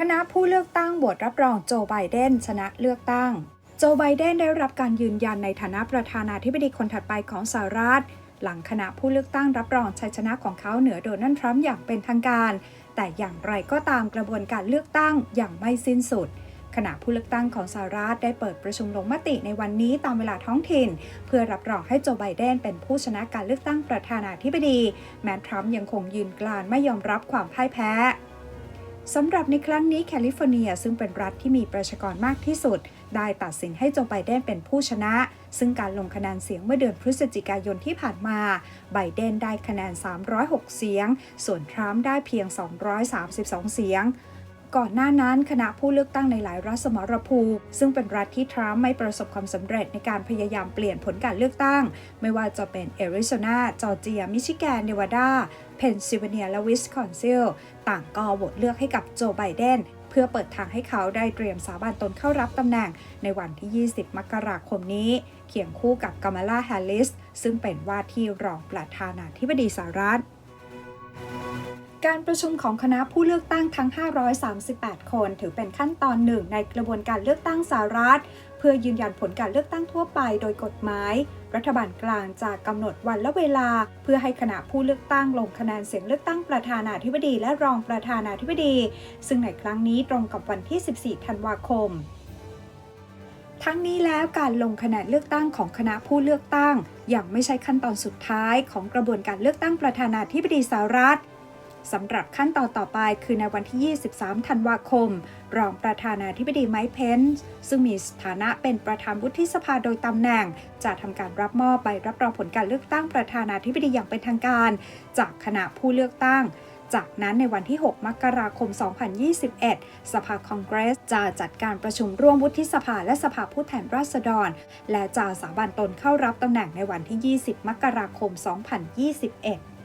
คณะผู้เลือกตั้งบวชรับรองโจไบเดนชนะเลือกตั้ง โจไบเดนได้รับการยืนยันในฐานะประธานาธิบดีคนถัดไปของสหรัฐ หลังคณะผู้เลือกตั้งรับรองชัยชนะของเขาเหนือโดนัลด์ทรัมป์อย่างเป็นทางการ แต่อย่างไรก็ตามกระบวนการเลือกตั้งอย่างไม่สิ้นสุดขณะผู้เลือกตั้งของสหรัฐได้เปิดประชุมลงมติในวันนี้ตามเวลาท้องถิ่น เพื่อรับรองให้โจไบเดนเป็นผู้ชนะการเลือกตั้งประธานาธิบดี แม้ทรัมป์ยังคงยืนกรานไม่ยอมรับความพ่ายแพ้ สำหรับในครั้งนี้แคลิฟอร์เนียซึ่งเป็นรัฐที่มีประชากรมากที่สุด ได้ตัดสินให้โจไบเดนเป็นผู้ชนะ ซึ่งการลงคะแนนเสียงเมื่อเดือนพฤศจิกายนที่ผ่านมา ไบเดนได้คะแนน 306 เสียง ส่วนทรัมป์ได้เพียง 232 เสียง ก่อนหน้านั้นคณะผู้เลือกตั้งในหลายรัฐสมรภูมิซึ่งเป็นรัฐที่ทรัมป์ไม่ประสบความสำเร็จในการพยายามเปลี่ยนผลการเลือกตั้ง ไม่ว่าจะเป็นแอริโซนาจอร์เจีย มิชิแกน เนวาดา เพนซิลเวเนีย และวิสคอนซิล ต่างก็โหวตเลือกให้กับโจไบเดนเพื่อเปิดทางให้เขาได้เตรียมสาบานตนเข้ารับตำแหน่งในวันที่ 20 มกราคมนี้ เคียงคู่กับกามาลาแฮร์ริส ซึ่งเป็นว่าที่รองประธานาธิบดีสหรัฐ การประชุมของคณะผู้เลือกตั้งทั้ง 538 คน ถือเป็นขั้นตอนหนึ่งในกระบวนการเลือกตั้งสหรัฐ เพื่อยืนยันผลการเลือกตั้งทั่วไปโดยกฎหมาย รัฐบาลกลางจะกำหนดวันและเวลา เพื่อให้คณะผู้เลือกตั้งลงคะแนนเสียงเลือกตั้งประธานาธิบดีและรองประธานาธิบดี ซึ่งในครั้งนี้ตรงกับวันที่ 14 ธันวาคม ทั้งนี้แล้วการลงคะแนนเลือกตั้งของคณะผู้เลือกตั้งยังไม่ใช่ขั้นตอนสุดท้ายของกระบวนการเลือกตั้งประธานาธิบดีสหรัฐ สำหรับขั้นตอนต่อไปคือในวันที่ 23 ธันวาคม รองประธานาธิบดีไมค์เพนส์ซึ่งมีสถานะเป็นประธานวุฒิสภาโดยตำแหน่ง จะทำการรับมอบใบรับรองผลการเลือกตั้งประธานาธิบดีอย่างเป็นทางการ จากคณะผู้เลือกตั้งจากนั้นในวันที่ 6 มกราคม 2021 สภาคองเกรสจะจัดการประชุมร่วมวุฒิสภาและสภาผู้แทนราษฎร และจะสาบานตนเข้ารับตำแหน่งในวันที่ 20 มกราคม 2021